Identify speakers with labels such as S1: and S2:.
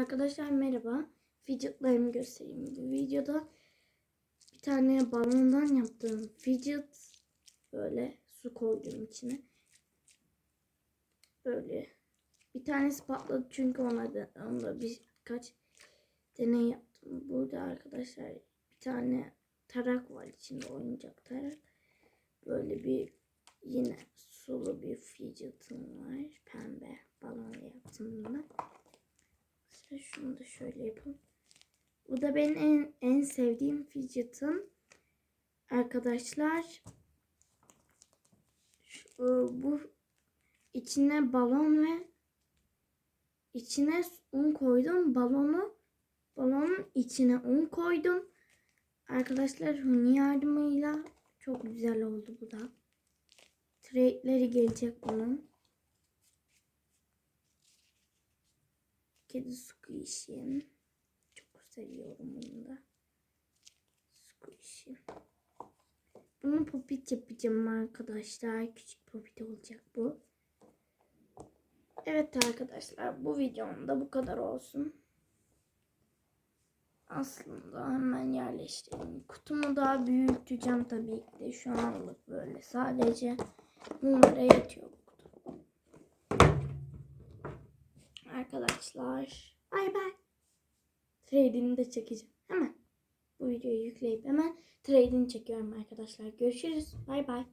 S1: Arkadaşlar merhaba. Fidgetlarımı göstereyim. Bu videoda bir tane balondan yaptığım fidget böyle su koydum içine. Böyle bir tanesi patladı çünkü ona da, onda birkaç deney yaptım. Burada arkadaşlar bir tane tarak var içinde oyuncak tarak. Böyle bir yine sulu bir fidget'ım var. Pembe balonla yaptım bunu. Mesela şunu da şöyle yapalım. Bu da benim en, en sevdiğim fidget'ım. Arkadaşlar şu, e, bu içine balon ve içine un koydum. Balonu balonun içine un koydum. Arkadaşlar Huni yardımıyla çok güzel oldu bu da. Trade'leri gelecek bunun. Kedi squishy. Çok seviyorum bunu da. Squishy. Bunu popit yapacağım arkadaşlar. Küçük popit olacak bu. Evet arkadaşlar bu videom da bu kadar olsun. Aslında hemen yerleştireyim. Kutumu daha büyüteceğim tabii ki de. Şu anlık böyle sadece numara yetiyor bu kutu. Arkadaşlar bay bay. Trade'ini de çekeceğim. Hemen bu videoyu yükleyip hemen trade'ini çekiyorum arkadaşlar. Görüşürüz. Bay bay.